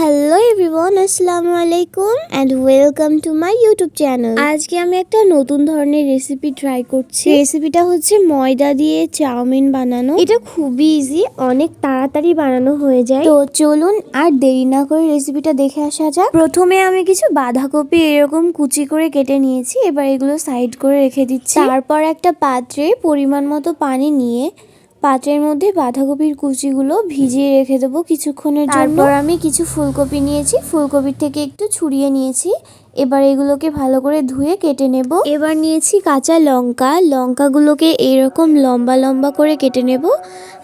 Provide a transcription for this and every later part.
Hello everyone আসসালামু আলাইকুম and welcome to my YouTube channel আজকে আমি একটা নতুন ধরনের রেসিপি ট্রাই করছি। রেসিপিটা হচ্ছে ময়দা দিয়ে চাউমিন বানানো। এটা খুবই ইজি অনেক তাড়াতাড়ি বানানো হয়ে যায়। তো চলুন আর দেরি না করে রেসিপিটা দেখে আসা যাক। প্রথমে আমি কিছু বাঁধাকপি এরকম কুচি করে কেটে নিয়েছি এবার এগুলো সাইড করে রেখে দিচ্ছি। তারপর একটা পাত্রে পরিমাণ মতো পানি নিয়ে পাত্রের মধ্যে বাঁধাকপির কুচিগুলো ভিজিয়ে রেখে দেবো কিছুক্ষণের জন্য। তারপর আমি কিছু ফুলকপি নিয়েছি। ফুলকপির থেকে একটু ছুরিয়ে নিয়েছি। এবার এগুলোকে ভালো করে ধুয়ে কেটে নেব। এবার নিয়েছি কাঁচা লঙ্কা। লঙ্কাগুলোকে এরকম লম্বা লম্বা করে কেটে নেব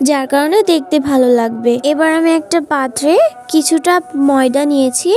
যার কারণে দেখতে ভালো লাগবে। এবার আমি একটা পাত্রে কিছুটা ময়দা নিয়েছি।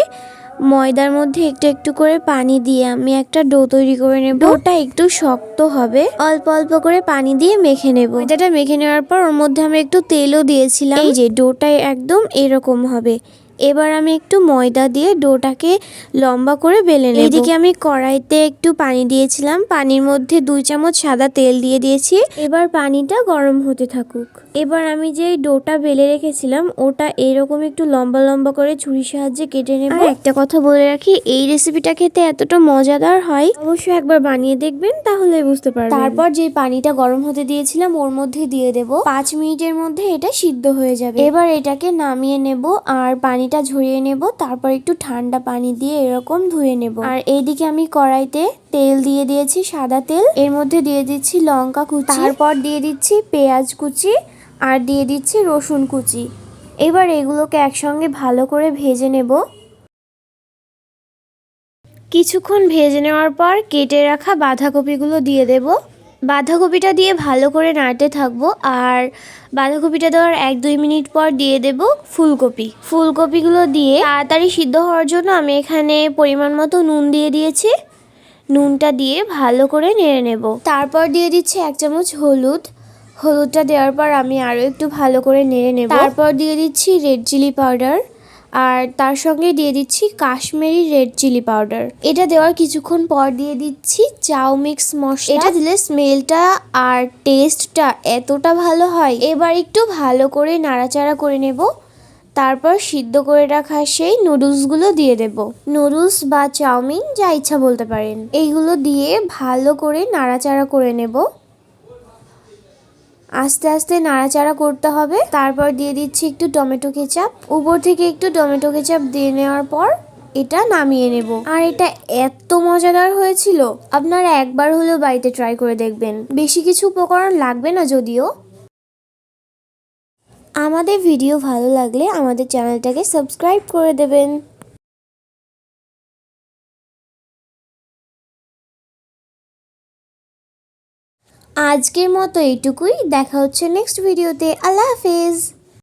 ময়দার মধ্যে একটু একটু করে পানি দিয়ে আমি একটা ডো তৈরি করে নেব। ডোটা একটু শক্ত হবে। অল্প অল্প করে পানি দিয়ে মেখে নেব। ময়দাটা মেখে নেওয়ার পর ওর মধ্যে আমি একটু তেলও দিয়েছিলাম। এই যে ডোটা একদম এরকম হবে। এবার আমি একটু ময়দা দিয়ে ডোটাকে লম্বা করে বেলে নেব। এদিকে আমি কড়াইতে একটু পানি দিয়েছিলাম। পানির মধ্যে দুই চামচ সাদা তেল দিয়ে দিয়েছি। এবার পানিটা গরম হতে থাকুক। এবার আমি যে ডোটা বেলে রেখেছিলাম ওটা এরকম একটু লম্বা লম্বা করে ছুরির সাহায্যে কেটে নেব। একটা কথা বলে রাখি এই রেসিপিটা খেতে এতটা মজাদার হয়। অবশ্যই একবার বানিয়ে দেখবেন তাহলে বুঝতে পারবেন। তারপর যে পানিটা গরম হতে দিয়েছিলাম ওর মধ্যে দিয়ে দেব। পাঁচ মিনিটের মধ্যে এটা সিদ্ধ হয়ে যাবে। এবার এটাকে নামিয়ে নেব আর পানিটা ঝরিয়ে নেব, তারপর একটু ঠান্ডা পানি দিয়ে এরকম ধুয়ে নেব। আর এইদিকে আমি কড়াইতে তেল দিয়ে দিয়েছি সাদা তেল, এর মধ্যে দিয়ে দিচ্ছি লঙ্কা কুচি, তারপর দিয়ে দিচ্ছি পেঁয়াজ কুচি, আর দিয়ে দিচ্ছি রসুন কুচি। এবার এগুলোকে একসঙ্গে ভালো করে ভেজে নেব। কিছুক্ষণ ভেজে নেওয়ার পর কেটে রাখা বাঁধাকপিগুলো দিয়ে দেব। বাঁধাকপিটা দিয়ে ভালো করে নাড়তে থাকব আর বাঁধাকপিটা দেওয়ার এক দুই মিনিট পর দিয়ে দেব ফুলকপি। ফুলকপিগুলো দিয়ে তাড়াতাড়ি সিদ্ধ হওয়ার জন্য আমি এখানে পরিমাণ মতো নুন দিয়ে দিয়েছি। নুনটা দিয়ে ভালো করে নেড়ে নেব। তারপর দিয়ে দিচ্ছি এক চামচ হলুদ। হলুদটা দেওয়ার পর আমি আরও একটু ভালো করে নেড়ে নেব। তারপর দিয়ে দিচ্ছি রেড চিলি পাউডার। আর তার সঙ্গে দিয়ে দিচ্ছি কাশ্মীরি রেড চিলি পাউডার। এটা দেওয়ার কিছুক্ষণ পর দিয়ে দিচ্ছি চাউ মিক্স মশলা। এটা দিলে স্মেলটা আর টেস্টটা এতটা ভালো হয়। এবার একটু ভালো করে নাড়াচাড়া করে নেব। তারপর সিদ্ধ করে রাখা সেই নুডলসগুলো দিয়ে দেব। নুডলস বা চাউমিন যা ইচ্ছা বলতে পারেন। এইগুলো দিয়ে ভালো করে নাড়াচাড়া করে নেব। আস্তে আস্তে নাড়াচাড়া করতে হবে। তারপর দিয়ে দিচ্ছি একটু টমেটো কেচাপ। উপর থেকে একটু টমেটো কেচাপ দিয়ে নেওয়ার পর এটা নামিয়ে নেব। আর এটা এত মজাদার হয়েছিল, আপনারা একবার হলেও বাড়িতে ট্রাই করে দেখবেন। বেশি কিছু উপকরণ লাগবে না যদিও। আমাদের ভিডিও ভালো লাগলে আমাদের চ্যানেলটাকে সাবস্ক্রাইব করে দেবেন। আজকের মতো এইটুকুই। দেখা হচ্ছে নেক্সট ভিডিওতে আল্লাহ হাফেজ।